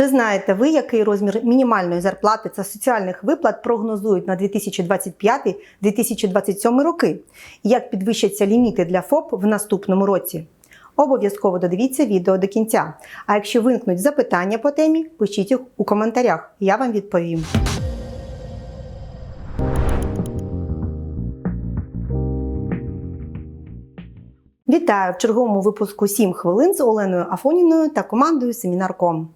Чи знаєте ви, який розмір мінімальної зарплати та соціальних виплат прогнозують на 2025-2027 роки? Як підвищаться ліміти для ФОП в наступному році? Обов'язково додивіться відео до кінця. А якщо виникнуть запитання по темі, пишіть їх у коментарях, я вам відповім. Вітаю в черговому випуску «7 хвилин з Оленою Афоніною та командою Семінар.ком.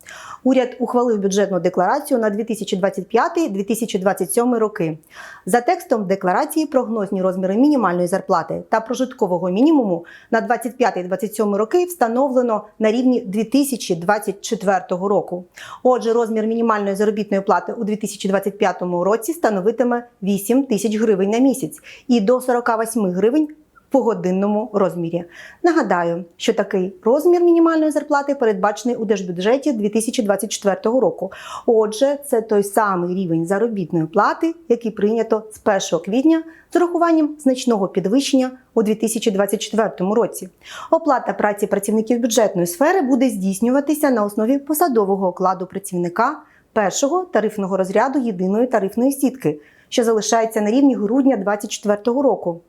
Уряд ухвалив бюджетну декларацію на 2025-2027 роки. За текстом декларації прогнозні розміри мінімальної зарплати та прожиткового мінімуму на 25-27 роки встановлено на рівні 2024 року. Отже, розмір мінімальної заробітної плати у 2025 році становитиме 8 тисяч гривень на місяць і до 48 гривень по годинному розмірі. Нагадаю, що такий розмір мінімальної зарплати передбачений у держбюджеті 2024 року. Отже, це той самий рівень заробітної плати, який прийнято з 1 квітня з урахуванням значного підвищення у 2024 році. Оплата праці працівників бюджетної сфери буде здійснюватися на основі посадового окладу працівника першого тарифного розряду єдиної тарифної сітки, що залишається на рівні грудня 2024 року.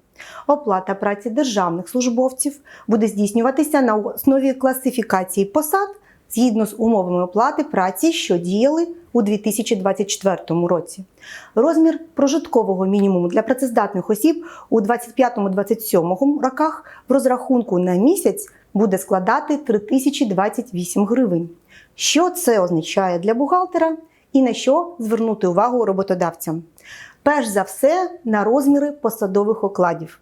Оплата праці державних службовців буде здійснюватися на основі класифікації посад згідно з умовами оплати праці, що діяли у 2024 році. Розмір прожиткового мінімуму для працездатних осіб у 2025-2027 роках в розрахунку на місяць буде складати 3028 гривень. Що це означає для бухгалтера і на що звернути увагу роботодавцям? Перш за все на розміри посадових окладів.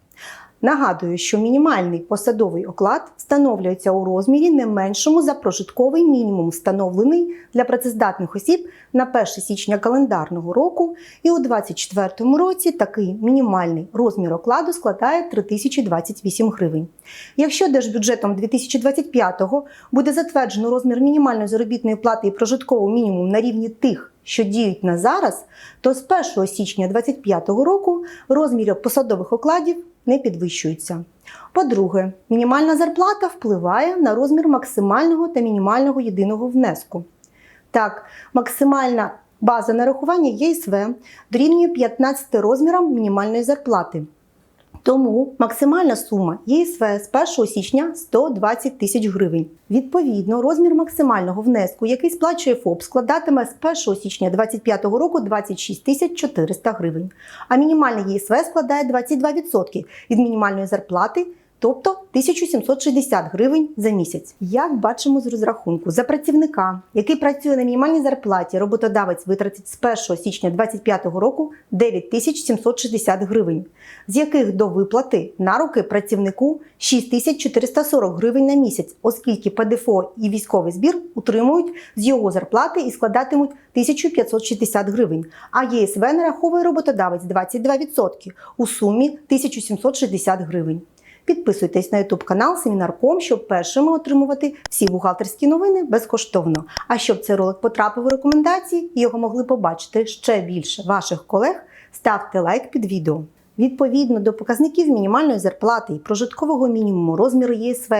Нагадую, що мінімальний посадовий оклад встановлюється у розмірі не меншому за прожитковий мінімум, встановлений для працездатних осіб на 1 січня календарного року, і у 2024 році такий мінімальний розмір окладу складає 3028 гривень. Якщо держбюджетом 2025-го буде затверджено розмір мінімальної заробітної плати і прожиткового мінімум на рівні тих, що діють на зараз, то з 1 січня 2025 року розміри посадових окладів не підвищуються. По-друге, мінімальна зарплата впливає на розмір максимального та мінімального єдиного внеску. Так, максимальна база нарахування ЄСВ дорівнює 15 розмірам мінімальної зарплати. Тому максимальна сума ЄСВ з 1 січня 120 тисяч гривень. Відповідно, розмір максимального внеску, який сплачує ФОП, складатиме з 1 січня 2025 року 26 тисяч 400 гривень. А мінімальний ЄСВ складає 22% від мінімальної зарплати. Тобто 1760 гривень за місяць. Як бачимо з розрахунку, за працівника, який працює на мінімальній зарплаті, роботодавець витратить з 1 січня 2025 року 9760 гривень, з яких до виплати на руки працівнику 6440 гривень на місяць, оскільки ПДФО і військовий збір утримують з його зарплати і складатимуть 1560 гривень, а ЄСВ нараховує роботодавець 22% у сумі 1760 гривень. Підписуйтесь на YouTube канал Семінар.ком, щоб першими отримувати всі бухгалтерські новини безкоштовно. А щоб цей ролик потрапив у рекомендації і його могли побачити ще більше ваших колег, ставте лайк під відео. Відповідно до показників мінімальної зарплати і прожиткового мінімуму розміру ЄСВ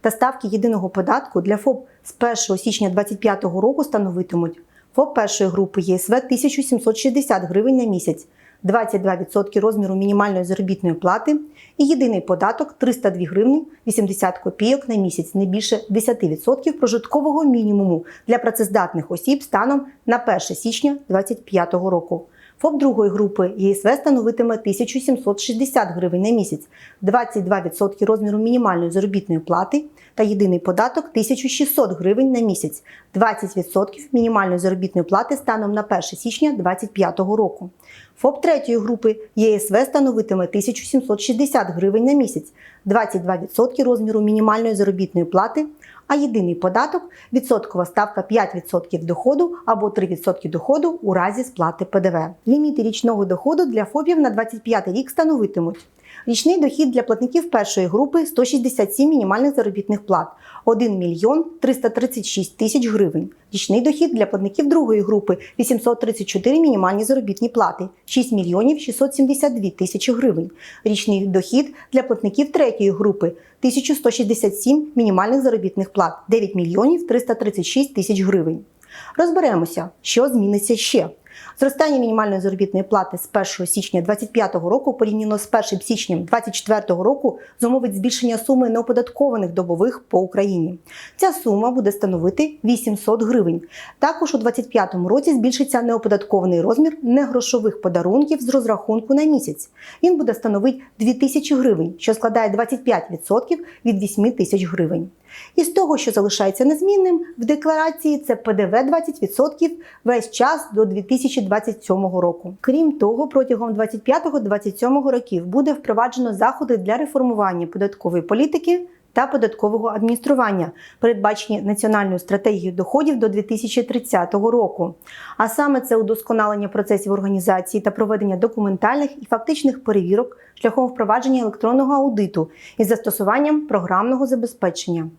та ставки єдиного податку для ФОП з 1 січня 2025 року становитимуть ФОП першої групи ЄСВ 1760 гривень на місяць. 22% розміру мінімальної заробітної плати і єдиний податок 302 гривні 80 копійок на місяць, не більше 10% прожиткового мінімуму для працездатних осіб станом на 1 січня 2025 року. ФОП другої групи. ЄСВ становитиме 1760 гривень на місяць, 22% розміру мінімальної заробітної плати та єдиний податок 1600 гривень на місяць, 20% мінімальної заробітної плати станом на 1 січня 2025 року. ФОП третьої групи. ЄСВ становитиме 1760 гривень на місяць, 22% розміру мінімальної заробітної плати, а єдиний податок відсоткова ставка 5% доходу або 3% доходу у разі сплати ПДВ. Ліміти річного доходу для ФОПів на 25 рік становитимуть. Річний дохід для платників першої групи 167 мінімальних заробітних плат 1 мільйон 336 тисяч гривень. Річний дохід для платників другої групи 834 мінімальні заробітні плати 6 мільйонів 672 тисячі гривень. Річний дохід для платників третьої групи 1167 мінімальних заробітних плат 9 мільйонів 336 тисяч гривень. Розберемося, що зміниться ще. Зростання мінімальної заробітної плати з 1 січня 2025 року порівняно з 1 січням 2024 року зумовить збільшення суми неоподаткованих добових по Україні. Ця сума буде становити 800 гривень. Також у 2025 році збільшиться неоподаткований розмір негрошових подарунків з розрахунку на місяць. Він буде становити 2000 гривень, що складає 25% від 8 тисяч гривень. Із того, що залишається незмінним, в декларації це ПДВ 20% весь час до 2027 року. Крім того, протягом 25-27 років буде впроваджено заходи для реформування податкової політики та податкового адміністрування, передбачені національною стратегією доходів до 2030 року. А саме це удосконалення процесів організації та проведення документальних і фактичних перевірок шляхом впровадження електронного аудиту із застосуванням програмного забезпечення.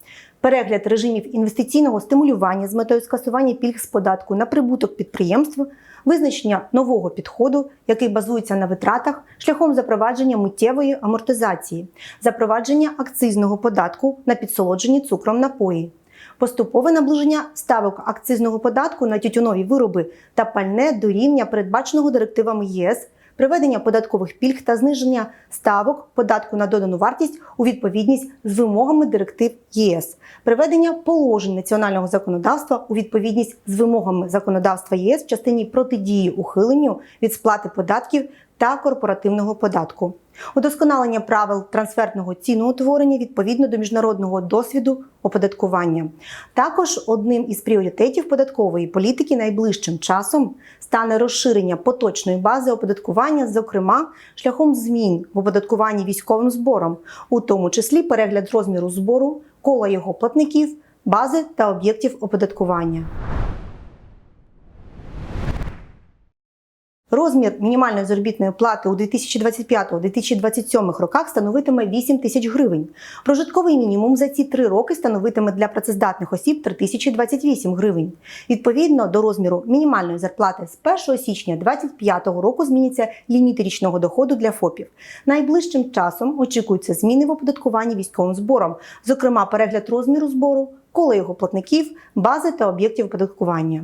Перегляд режимів інвестиційного стимулювання з метою скасування пільг з податку на прибуток підприємств, визначення нового підходу, який базується на витратах, шляхом запровадження миттєвої амортизації, запровадження акцизного податку на підсолоджені цукром напої. Поступове наближення ставок акцизного податку на тютюнові вироби та пальне до рівня, передбаченого директивами ЄС, приведення податкових пільг та зниження ставок податку на додану вартість у відповідність з вимогами директив ЄС, приведення положень національного законодавства у відповідність з вимогами законодавства ЄС в частині протидії ухиленню від сплати податків та корпоративного податку. Удосконалення правил трансфертного ціноутворення відповідно до міжнародного досвіду оподаткування. Також одним із пріоритетів податкової політики найближчим часом стане розширення поточної бази оподаткування, зокрема шляхом змін в оподаткуванні військовим збором, у тому числі перегляд розміру збору, кола його платників, бази та об'єктів оподаткування. Розмір мінімальної заробітної плати у 2025-2027 роках становитиме 8 тисяч гривень. Прожитковий мінімум за ці три роки становитиме для працездатних осіб 3028 гривень. Відповідно до розміру мінімальної зарплати з 1 січня 2025 року зміняться ліміти річного доходу для ФОПів. Найближчим часом очікуються зміни в оподаткуванні військовим збором, зокрема перегляд розміру збору, коло його платників, бази та об'єктів оподаткування.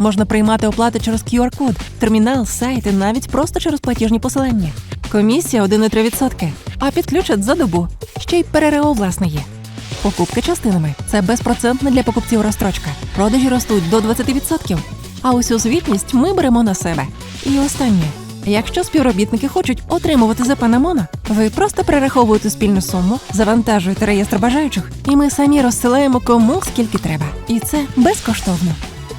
Можна приймати оплати через QR-код, термінал, сайт і навіть просто через платіжні посилання. Комісія 1,3%. А підключать за добу. Ще й ПРРО власне є. Покупки частинами це безпроцентна для покупців розстрочка. Продажі ростуть до 20%. А усю звітність ми беремо на себе. І останнє. Якщо співробітники хочуть отримувати ЗП на Моно, ви просто перераховуєте спільну суму, завантажуєте реєстр бажаючих, і ми самі розсилаємо кому скільки треба. І це безкоштовно.